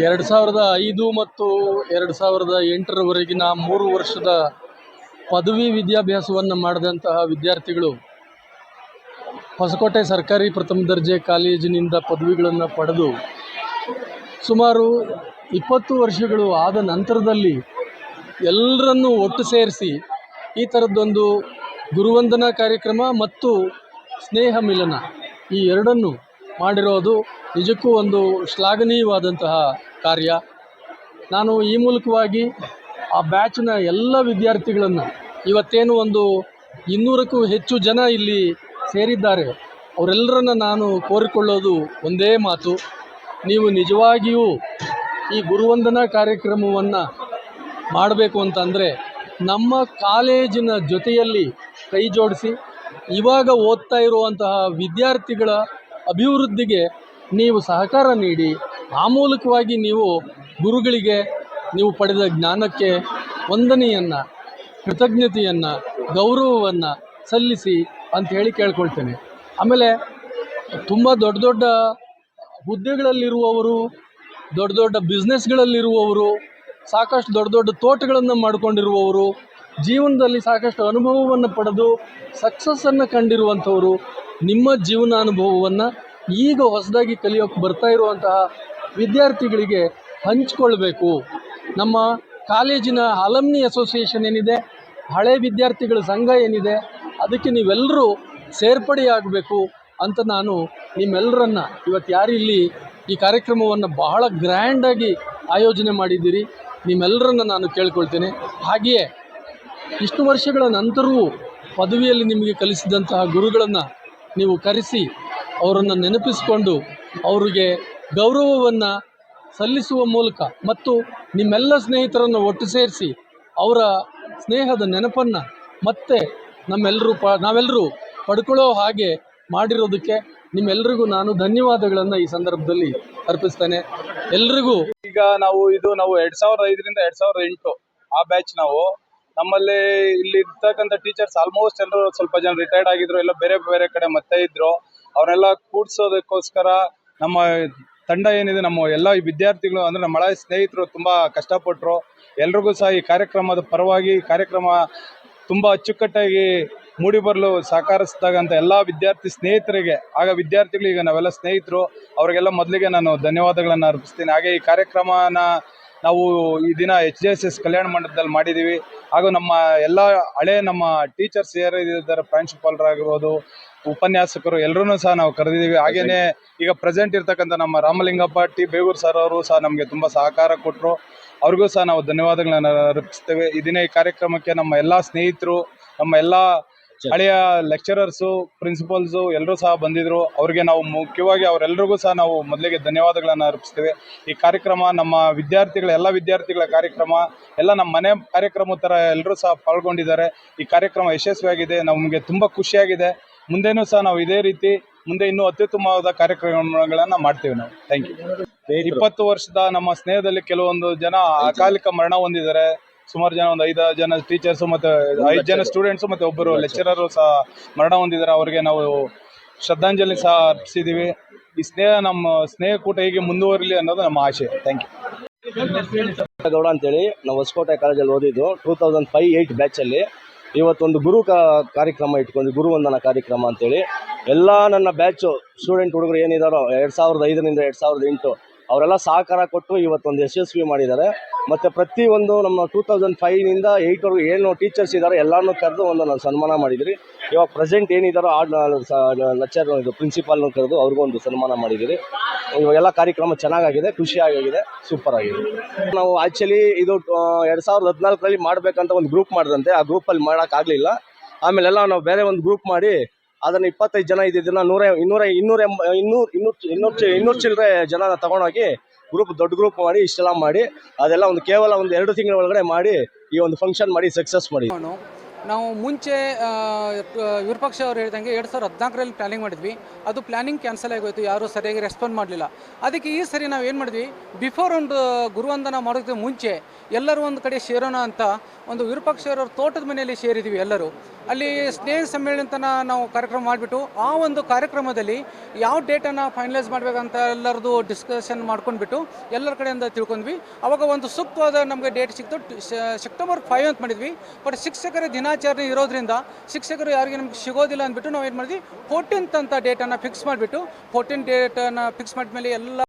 ಎರಡು ಸಾವಿರದ ಐದು ಮತ್ತು ಎರಡು ಸಾವಿರದ ಎಂಟರವರೆಗಿನ ಮೂರು ವರ್ಷದ ಪದವಿ ವಿದ್ಯಾಭ್ಯಾಸವನ್ನು ಮಾಡಿದಂತಹ ವಿದ್ಯಾರ್ಥಿಗಳು ಹೊಸಕೋಟೆ ಸರ್ಕಾರಿ ಪ್ರಥಮ ದರ್ಜೆ ಕಾಲೇಜಿನಿಂದ ಪದವಿಗಳನ್ನು ಪಡೆದು ಸುಮಾರು ಇಪ್ಪತ್ತು ವರ್ಷಗಳು ಆದ ನಂತರದಲ್ಲಿ ಎಲ್ಲರನ್ನೂ ಒಟ್ಟು ಸೇರಿಸಿ ಈ ಥರದ್ದೊಂದು ಗುರುವಂದನಾ ಕಾರ್ಯಕ್ರಮ ಮತ್ತು ಸ್ನೇಹ ಮಿಲನ ಈ ಎರಡನ್ನು ಮಾಡಿರೋದು ನಿಜಕ್ಕೂ ಒಂದು ಶ್ಲಾಘನೀಯವಾದಂತಹ ಕಾರ್ಯ. ನಾನು ಈ ಮೂಲಕವಾಗಿ ಆ ಬ್ಯಾಚ್ನ ಎಲ್ಲ ವಿದ್ಯಾರ್ಥಿಗಳನ್ನು ಇವತ್ತೇನು ಒಂದು ಇನ್ನೂರಕ್ಕೂ ಹೆಚ್ಚು ಜನ ಇಲ್ಲಿ ಸೇರಿದ್ದಾರೆ. ಅವರೆಲ್ಲರನ್ನ ನಾನು ಕೋರಿಕೊಳ್ಳೋದು ಒಂದೇ ಮಾತು. ನೀವು ನಿಜವಾಗಿಯೂ ಈ ಗುರುವಂದನಾ ಕಾರ್ಯಕ್ರಮವನ್ನು ಮಾಡಬೇಕು ಅಂತಂದರೆ ನಮ್ಮ ಕಾಲೇಜಿನ ಜೊತೆಯಲ್ಲಿ ಕೈ ಜೋಡಿಸಿ, ಇವಾಗ ಓದ್ತಾ ಇರುವಂತಹ ವಿದ್ಯಾರ್ಥಿಗಳ ಅಭಿವೃದ್ಧಿಗೆ ನೀವು ಸಹಕಾರ ನೀಡಿ ಆ ನೀವು ಗುರುಗಳಿಗೆ ನೀವು ಪಡೆದ ಜ್ಞಾನಕ್ಕೆ ವಂದನೆಯನ್ನು, ಕೃತಜ್ಞತೆಯನ್ನು, ಗೌರವವನ್ನು ಸಲ್ಲಿಸಿ ಅಂತ ಹೇಳಿ ಕೇಳ್ಕೊಳ್ತೇನೆ. ಆಮೇಲೆ ತುಂಬ ದೊಡ್ಡ ದೊಡ್ಡ ಹುದ್ದೆಗಳಲ್ಲಿರುವವರು, ದೊಡ್ಡ ದೊಡ್ಡ ಬಿಸ್ನೆಸ್ಗಳಲ್ಲಿರುವವರು ಸಾಕಷ್ಟು ದೊಡ್ಡ ದೊಡ್ಡ ತೋಟಗಳನ್ನು ಮಾಡಿಕೊಂಡಿರುವವರು, ಜೀವನದಲ್ಲಿ ಸಾಕಷ್ಟು ಅನುಭವವನ್ನು ಪಡೆದು ಸಕ್ಸಸ್ಸನ್ನು ಕಂಡಿರುವಂಥವರು, ನಿಮ್ಮ ಜೀವನಾನುಭವವನ್ನು ಈಗ ಹೊಸದಾಗಿ ಕಲಿಯೋಕ್ಕೆ ಬರ್ತಾ ಇರುವಂತಹ ವಿದ್ಯಾರ್ಥಿಗಳಿಗೆ ಹಂಚಿಕೊಳ್ಬೇಕು. ನಮ್ಮ ಕಾಲೇಜಿನ ಅಲಮ್ನಿ ಅಸೋಸಿಯೇಷನ್ ಏನಿದೆ, ಹಳೆ ವಿದ್ಯಾರ್ಥಿಗಳ ಸಂಘ ಏನಿದೆ, ಅದಕ್ಕೆ ನೀವೆಲ್ಲರೂ ಸೇರ್ಪಡೆಯಾಗಬೇಕು ಅಂತ ನಾನು ನಿಮ್ಮೆಲ್ಲರನ್ನ ಇವತ್ತು ಯಾರು ಇಲ್ಲಿ ಈ ಕಾರ್ಯಕ್ರಮವನ್ನು ಬಹಳ ಗ್ರ್ಯಾಂಡಾಗಿ ಆಯೋಜನೆ ಮಾಡಿದ್ದೀರಿ ನಿಮ್ಮೆಲ್ಲರನ್ನ ನಾನು ಕೇಳ್ಕೊಳ್ತೇನೆ. ಹಾಗೆಯೇ ಇಷ್ಟು ವರ್ಷಗಳ ನಂತರವೂ ಪದವಿಯಲ್ಲಿ ನಿಮಗೆ ಕಲಿಸಿದಂತಹ ಗುರುಗಳನ್ನು ನೀವು ಕರೆಸಿ ಅವರನ್ನು ನೆನಪಿಸಿಕೊಂಡು ಅವರಿಗೆ ಗೌರವವನ್ನು ಸಲ್ಲಿಸುವ ಮೂಲಕ ಮತ್ತು ನಿಮ್ಮೆಲ್ಲ ಸ್ನೇಹಿತರನ್ನು ಒಟ್ಟು ಸೇರಿಸಿ ಅವರ ಸ್ನೇಹದ ನೆನಪನ್ನು ಮತ್ತೆ ನಮ್ಮೆಲ್ಲರೂ ಪ, ನಾವೆಲ್ಲರೂ ಪಡ್ಕೊಳ್ಳೋ ಹಾಗೆ ಮಾಡಿರೋದಕ್ಕೆ ನಿಮ್ಮೆಲ್ಲರಿಗೂ ನಾನು ಧನ್ಯವಾದಗಳನ್ನು ಈ ಸಂದರ್ಭದಲ್ಲಿ ಅರ್ಪಿಸ್ತೇನೆ. ಎಲ್ರಿಗೂ ಈಗ ನಾವು ಇದು ನಾವು ಎರಡು ಸಾವಿರದ ಐದರಿಂದ ಎರಡ್ ಸಾವಿರದ ಎಂಟು ಆ ಬ್ಯಾಚ್ ನಾವು. ನಮ್ಮಲ್ಲಿ ಇಲ್ಲಿ ಇರ್ತಕ್ಕಂಥ ಟೀಚರ್ಸ್ ಆಲ್ಮೋಸ್ಟ್ ಎಲ್ಲರೂ ಸ್ವಲ್ಪ ಜನ ರಿಟೈರ್ಡ್ ಆಗಿದ್ರು ಎಲ್ಲ ಬೇರೆ ಬೇರೆ ಕಡೆ ಮತ್ತೆ ಇದ್ರು. ಅವರೆಲ್ಲ ಕೂಡ್ಸೋದಕ್ಕೋಸ್ಕರ ನಮ್ಮ ತಂಡ ಏನಿದೆ, ನಮ್ಮ ಎಲ್ಲ ವಿದ್ಯಾರ್ಥಿಗಳು ಅಂದ್ರೆ ನಮ್ಮ ಹಳೆಯ ಸ್ನೇಹಿತರು ತುಂಬಾ ಕಷ್ಟಪಟ್ಟರು ಎಲ್ರಿಗೂ ಸಹ ಈ ಕಾರ್ಯಕ್ರಮದ ಪರವಾಗಿ ಕಾರ್ಯಕ್ರಮ ತುಂಬಾ ಅಚ್ಚುಕಟ್ಟಾಗಿ ಮೂಡಿ ಬರಲು ಸಹಕರಿಸಿದಾಗಂತ ಎಲ್ಲ ವಿದ್ಯಾರ್ಥಿ ಸ್ನೇಹಿತರಿಗೆ, ಆಗ ವಿದ್ಯಾರ್ಥಿಗಳು ಈಗ ನಾವೆಲ್ಲ ಸ್ನೇಹಿತರು, ಅವರಿಗೆಲ್ಲ ಮೊದಲಿಗೆ ನಾನು ಧನ್ಯವಾದಗಳನ್ನು ಅರ್ಪಿಸ್ತೀನಿ. ಹಾಗೆ ಈ ಕಾರ್ಯಕ್ರಮನ ನಾವು ಈ ದಿನ ಎಚ್ ಡಿ ಎಸ್ ಎಸ್ ಕಲ್ಯಾಣ ಮಂಟಪದಲ್ಲಿ ಮಾಡಿದ್ದೀವಿ. ಹಾಗೂ ನಮ್ಮ ಎಲ್ಲ ಹಳೆ ನಮ್ಮ ಟೀಚರ್ಸ್ ಯಾರಿದ್ದಾರೆ ಪ್ರಾಂಶುಪಾಲರಾಗಿರ್ಬೋದು ಉಪನ್ಯಾಸಕರು ಎಲ್ಲರೂ ಸಹ ನಾವು ಕರೆದಿದ್ದೀವಿ. ಹಾಗೇನೆ ಈಗ ಪ್ರೆಸೆಂಟ್ ಇರ್ತಕ್ಕಂಥ ನಮ್ಮ ರಾಮಲಿಂಗಪ್ಪ, ಟಿ. ಬೇಗೂರು ಸರ್ ಅವರು ಸಹ ನಮಗೆ ತುಂಬ ಸಹಕಾರ ಕೊಟ್ಟರು ಅವ್ರಿಗೂ ಸಹ ನಾವು ಧನ್ಯವಾದಗಳನ್ನ ಅರ್ಪಿಸ್ತೇವೆ. ಈ ದಿನ ಈ ಕಾರ್ಯಕ್ರಮಕ್ಕೆ ನಮ್ಮ ಎಲ್ಲ ಸ್ನೇಹಿತರು, ನಮ್ಮ ಎಲ್ಲ ಹಳೆಯ ಲೆಕ್ಚರರ್ಸು ಪ್ರಿನ್ಸಿಪಲ್ಸು ಎಲ್ಲರೂ ಸಹ ಬಂದಿದ್ರು. ಅವ್ರಿಗೆ ನಾವು ಮುಖ್ಯವಾಗಿ ಅವರೆಲ್ಲರಿಗೂ ಸಹ ನಾವು ಮೊದಲಿಗೆ ಧನ್ಯವಾದಗಳನ್ನು ಅರ್ಪಿಸ್ತೇವೆ. ಈ ಕಾರ್ಯಕ್ರಮ ನಮ್ಮ ವಿದ್ಯಾರ್ಥಿಗಳ, ಎಲ್ಲ ವಿದ್ಯಾರ್ಥಿಗಳ ಕಾರ್ಯಕ್ರಮ, ಎಲ್ಲ ನಮ್ಮ ಮನೆ ಕಾರ್ಯಕ್ರಮ ಥರ ಎಲ್ಲರೂ ಸಹ ಪಾಲ್ಗೊಂಡಿದ್ದಾರೆ. ಈ ಕಾರ್ಯಕ್ರಮ ಯಶಸ್ವಿಯಾಗಿದೆ. ನಮಗೆ ತುಂಬ ಖುಷಿಯಾಗಿದೆ. ಮುಂದೆನೂ ಸಹ ನಾವು ಇದೇ ರೀತಿ ಮುಂದೆ ಇನ್ನೂ ಅತ್ಯುತ್ತಮವಾದ ಕಾರ್ಯಕ್ರಮಗಳನ್ನು ಮಾಡ್ತೇವೆ ನಾವು. ಥ್ಯಾಂಕ್ ಯು ಇಪ್ಪತ್ತು ವರ್ಷದ ನಮ್ಮ ಸ್ನೇಹದಲ್ಲಿ ಕೆಲವೊಂದು ಜನ ಅಕಾಲಿಕ ಮರಣ ಹೊಂದಿದ್ದಾರೆ. ಸುಮಾರು ಜನ ಒಂದು ಐದು ಜನ ಟೀಚರ್ಸ್ ಮತ್ತೆ ಐದು ಜನ ಸ್ಟೂಡೆಂಟ್ಸ್ ಮತ್ತೆ ಒಬ್ಬರು ಲೆಕ್ಚರರು ಸಹ ಮರಣ ಹೊಂದಿದ್ದಾರೆ. ಅವರಿಗೆ ನಾವು ಶ್ರದ್ಧಾಂಜಲಿ ಸಹ ಅರ್ಪಿಸಿದ್ದೀವಿ ಈ ಸ್ನೇಹ ನಮ್ಮ ಸ್ನೇಹ ಕೂಟ ಹೀಗೆ ಮುಂದುವರಿಲಿ ಅನ್ನೋದು ನಮ್ಮ ಆಶೆ. ಥ್ಯಾಂಕ್ ಯು ಗೌಡ ಅಂತೇಳಿ, ನಾವು ಹೊಸಕೋಟೆ ಕಾಲೇಜಲ್ಲಿ ಓದಿದ್ದು ಟೂ ತೌಸಂಡ್ ಫೈವ್ ಏಯ್ಟ್ ಬ್ಯಾಚಲ್ಲಿ ಇವತ್ತೊಂದು ಗುರು ಕಾರ್ಯಕ್ರಮ ಇಟ್ಕೊಂಡು ಗುರುವಂದನ ಕಾರ್ಯಕ್ರಮ ಅಂತೇಳಿ. ಎಲ್ಲ ನನ್ನ ಬ್ಯಾಚು ಸ್ಟೂಡೆಂಟ್ ಹುಡುಗರು ಏನಿದಾರೋ, ಎರಡು ಸಾವಿರದ ಐದರಿಂದ ಎರಡು ಸಾವಿರದ ಎಂಟು, ಅವರೆಲ್ಲ ಸಹಕಾರ ಕೊಟ್ಟು ಇವತ್ತೊಂದು ಯಶಸ್ವಿ ಮಾಡಿದ್ದಾರೆ. ಮತ್ತು ಪ್ರತಿಯೊಂದು ನಮ್ಮ ಟೂ ತೌಸಂಡ್ ಫೈವ್ನಿಂದ ಏಯ್ಟ್ವರೆಗೂ ಏನು ಟೀಚರ್ಸ್ ಇದ್ದಾರೆ ಎಲ್ಲರನ್ನೂ ಕರೆದು ಒಂದು ನಾನು ಸನ್ಮಾನ ಮಾಡಿದಿರಿ ಇವಾಗ ಪ್ರೆಸೆಂಟ್ ಏನಿದ್ದಾರೋ ಆ ಲೆಕ್ಚರ್ ಇದು ಪ್ರಿನ್ಸಿಪಾಲ್ನ ಕರೆದು ಅವ್ರಿಗೂ ಒಂದು ಸನ್ಮಾನ ಮಾಡಿದ್ದೀರಿ ಇವಾಗೆಲ್ಲ ಕಾರ್ಯಕ್ರಮ ಚೆನ್ನಾಗಾಗಿದೆ ಖುಷಿಯಾಗಿದೆ ಸೂಪರ್ ಆಗಿದೆ. ನಾವು ಆ್ಯಕ್ಚುಲಿ ಇದು ಎರಡು ಸಾವಿರದ ಹದಿನಾಲ್ಕರಲ್ಲಿ ಮಾಡಬೇಕಂತ ಒಂದು ಗ್ರೂಪ್ ಮಾಡಿದಂತೆ. ಆ ಗ್ರೂಪಲ್ಲಿ ಮಾಡೋಕ್ಕಾಗಲಿಲ್ಲ ಆಮೇಲೆಲ್ಲ ನಾವು ಬೇರೆ ಒಂದು ಗ್ರೂಪ್ ಮಾಡಿ ಅದನ್ನು ಇಪ್ಪತ್ತೈದು ಜನ ಇದ್ದಿದ್ದನ್ನ ನೂರ, ಇನ್ನೂರ ಇನ್ನೂರ ಎಂಬ, ಇನ್ನೂರು ಇನ್ನೂರು ಇನ್ನೂರು ಇನ್ನೂರು ಚಿಲ್ಲರೆ ಜನ ತಗೊಂಡೋಗಿ ಗ್ರೂಪ್ ದೊಡ್ಡ ಗ್ರೂಪ್ ಮಾಡಿ ಇಷ್ಟೆಲ್ಲ ಮಾಡಿ ಅದೆಲ್ಲ ಒಂದು ಕೇವಲ ಒಂದು ಎರಡು ತಿಂಗಳ ಒಳಗಡೆ ಮಾಡಿ ಈ ಒಂದು ಫಂಕ್ಷನ್ ಮಾಡಿ ಸಕ್ಸಸ್ ಮಾಡಿ. ನಾವು ಮುಂಚೆ ಆ, ಅವರು ಹೇಳ್ದಂಗೆ ಎರಡು ಸಾವಿರದ ಹದಿನಾಲ್ಕರಲ್ಲಿ ಪ್ಲ್ಯಾನಿಂಗ್ ಮಾಡಿದ್ವಿ. ಅದು ಪ್ಲ್ಯಾನಿಂಗ್ ಕ್ಯಾನ್ಸಲ್ ಆಗೋಯ್ತು ಯಾರೂ ಸರಿಯಾಗಿ ರೆಸ್ಪಾಂಡ್ ಮಾಡಲಿಲ್ಲ. ಅದಕ್ಕೆ ಈ ಸರಿ ನಾವು ಏನು ಮಾಡಿದ್ವಿ ಬಿಫೋರ್ ಒಂದು ಗುರುವಂದನ ಮಾಡೋದಕ್ಕೆ ಮುಂಚೆ ಎಲ್ಲರೂ ಒಂದು ಕಡೆ ಸೇರೋಣ ಅಂತ ಒಂದು ವಿರೂಪಾಕ್ಷರವ್ರ ತೋಟದ ಮನೆಯಲ್ಲಿ ಸೇರಿದ್ವಿ ಎಲ್ಲರೂ. ಅಲ್ಲಿ ಸ್ನೇಹ ಸಮ್ಮೇಳನ ಅಂತ ನಾವು ಕಾರ್ಯಕ್ರಮ ಮಾಡಿಬಿಟ್ಟು ಆ ಒಂದು ಕಾರ್ಯಕ್ರಮದಲ್ಲಿ ಯಾವ ಡೇಟನ್ನು ಫೈನಲೈಸ್ ಮಾಡಬೇಕಂತ ಎಲ್ಲರದು ಡಿಸ್ಕಷನ್ ಮಾಡ್ಕೊಂಡ್ಬಿಟ್ಟು ಎಲ್ಲರ ಕಡೆಯಿಂದ ತಿಳ್ಕೊಂಡ್ವಿ. ಅವಾಗ ಒಂದು ಸೂಕ್ತವಾದ ನಮಗೆ ಡೇಟ್ ಸಿಕ್ತು. ಸೆಪ್ಟೆಂಬರ್ ಫೈವ್ ಅಂತ ಮಾಡಿದ್ವಿ. ಬಟ್ ಶಿಕ್ಷಕರ ದಿನಾಚರಣೆ ಇರೋದ್ರಿಂದ ಶಿಕ್ಷಕರು ಯಾರಿಗೆ ನಮ್ಗೆ ಸಿಗೋದಿಲ್ಲ ಅಂದ್ಬಿಟ್ಟು ನಾವು ಏನು ಮಾಡಿದ್ವಿ ಫೋರ್ಟೀನ್ತ್ ಅಂತ ಡೇಟನ್ನು ಫಿಕ್ಸ್ ಮಾಡಿಬಿಟ್ಟು ಫೋರ್ಟೀನ್ ಡೇಟನ್ನು ಫಿಕ್ಸ್ ಮಾಡಿದ್ಮೇಲೆ ಎಲ್ಲ